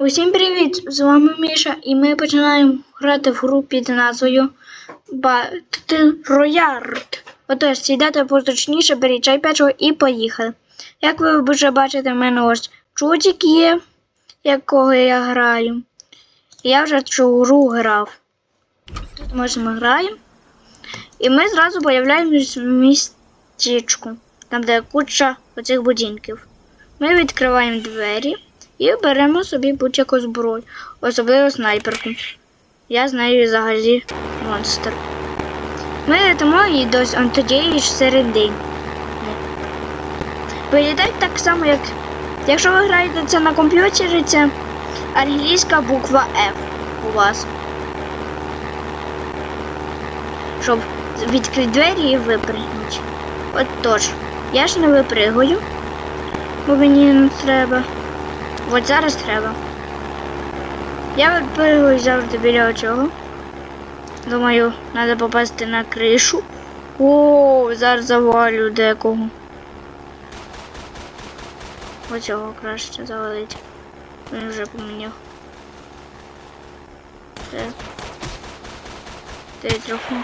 Усім привіт! З вами Міша, і ми починаємо грати в гру під назвою Royale. Отож, сідайте поточніше, беріть чай печиво і поїхали. Як ви вже бачите, в мене ось чудик є, якого я граю. Я вже цю гру грав. Тут ось ми граємо. І ми зразу появляємось в містечку, там де куча оцих будинків. Ми відкриваємо двері. І беремо собі будь-яку зброю, особливо снайперку. Я знаю взагалі монстр. Ми летимо і до антидієї середини. Виглядає так само, як. Якщо ви граєте це на комп'ютері, це англійська буква F у вас. Щоб відкрити двері і випригнути. От тож, я ж не випригую, бо мені не треба. От зараз треба. Я випригую завжди біля цього. Думаю, треба попасти на кришу. О, зараз завалю декого. Оцього краще завалити. Він вже поміняв. Так. Ти трохи.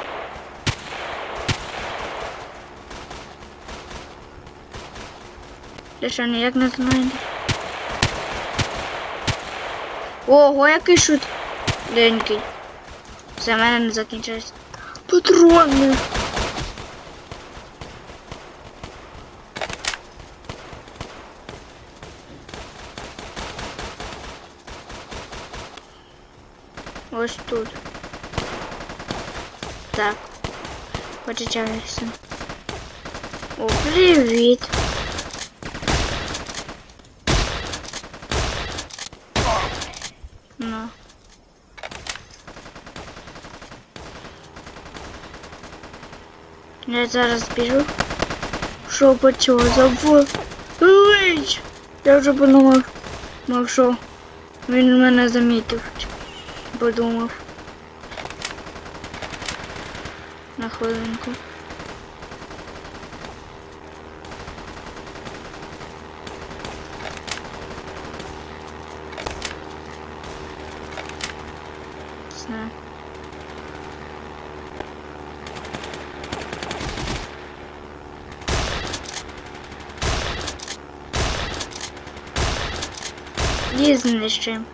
Ти що ніяк не знайдеш? Ого, який шут денький. Все, в мене не закінчилось. Патрони. Ось тут. Так. Почекайся. О, привіт. Ну. Я зараз біжу. Що по цього забув? Лич! Я вже подумав, мав, що він мене замітив. Подумав. На хвилинку. Знаю. Її знищуємо.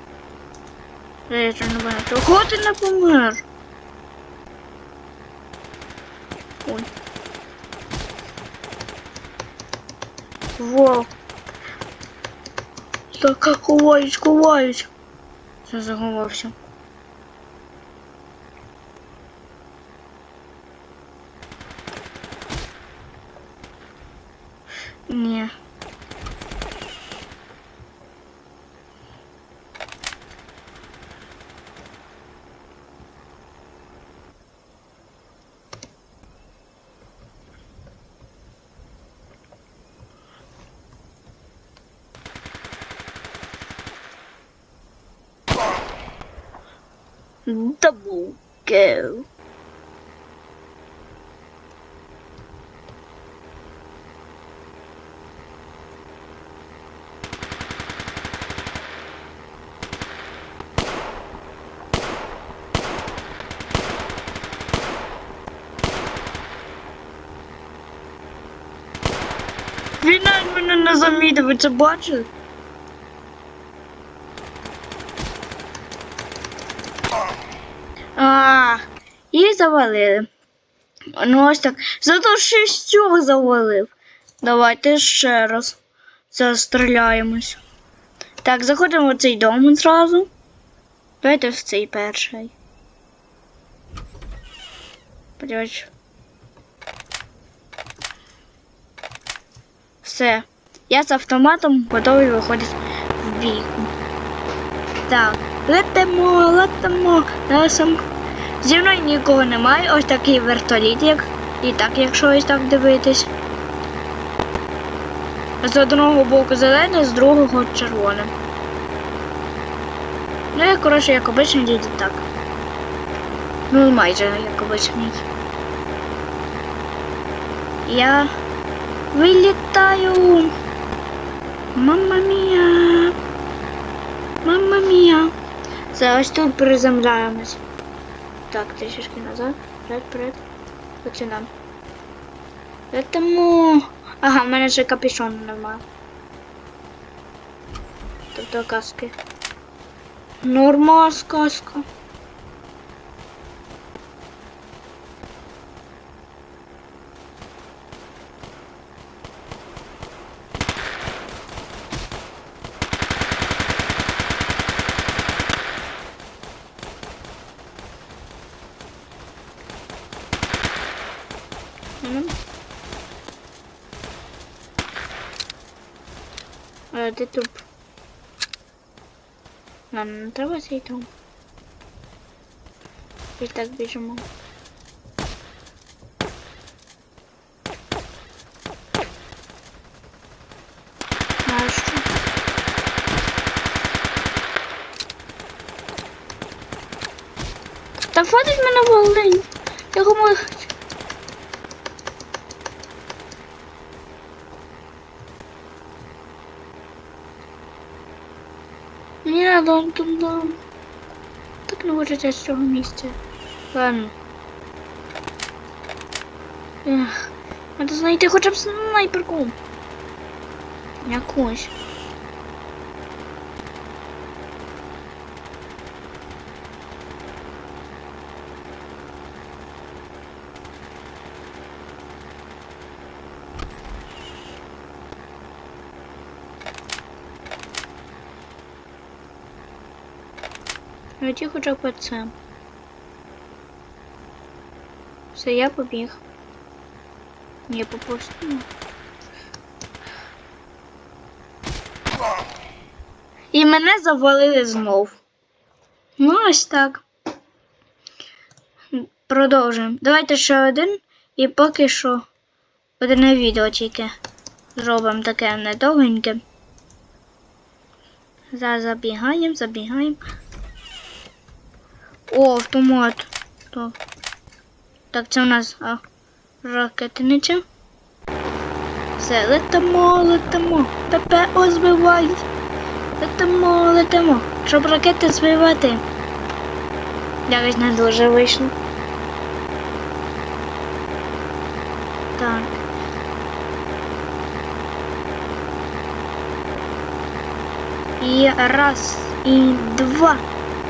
Ж не бачу. Чого ти не помер? Ой. Во. Так, ховаюсь, ховаюсь. Все заховався. Ні. Double go. Він навіть мене не замітив, ви це бачили? А, і завалили. Ну ось так. Зато шістьох завалив. Давайте ще раз застріляємось. Так, заходимо в цей дом зразу. Давайте в цей перший. Подивіться. Все. Я з автоматом готовий виходити в бійку. Так, летимо, летимо. Я сам... Зі мною нікого немає. Ось такий вертоліт, як і так, якщо ось так дивитись. З одного боку зелений, з другого червоне. Ну, я, коротше, як обичний діді так. Ну, майже як обичний. Я вилітаю. Мамма мія. Мамма мія. Це ось тут приземляємось. Так, трішечки назад. Вперед, вперед. Починаємо. Тому... Ага, в мене ще капюшон немає. Тобто каски. Норма каска. Е, Де труп? Нам не треба цей труп. І так біжимо. А що? Та хватить мене волень. Я думаю, Мені надо он туди. Так не хочеться з цього місця. Ладно. Ех, треба знайти хоча б снайперку. Якусь. Найти хоча б це. Все, я побіг. Не попустимо. І мене завалили знов. Ну, ось так. Продовжуємо. Давайте ще один. І поки що одне відео тільки зробимо таке недовгеньке. Зараз забігаємо, забігаємо. О, автомат. То. Так, це у нас а, ракетниця. Все, летимо, летимо. ППО збивають. Летимо, летимо. Щоб ракети збивати. Якось не дуже вийшло. Так. І раз, і два,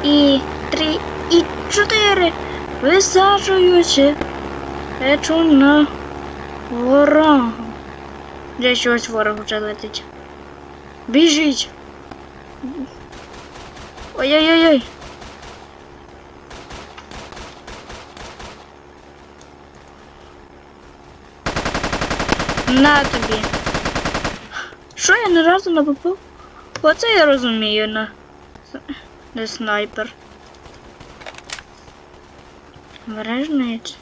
і три, і чотири. Висаджуючи речу на ворога. Де щось ворог вже летить. Біжіть. Ой-ой-ой-ой. На тобі. Що я ні разу не попав? Оце я розумію на не снайпер. Обережність.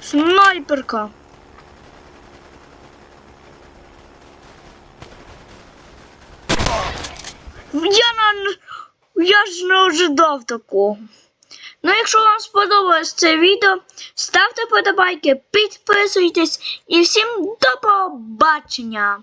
Снайперка. Я на я ж не ожидав такого. Ну, якщо вам сподобалось це відео, ставте подобайки, підписуйтесь і всім до побачення!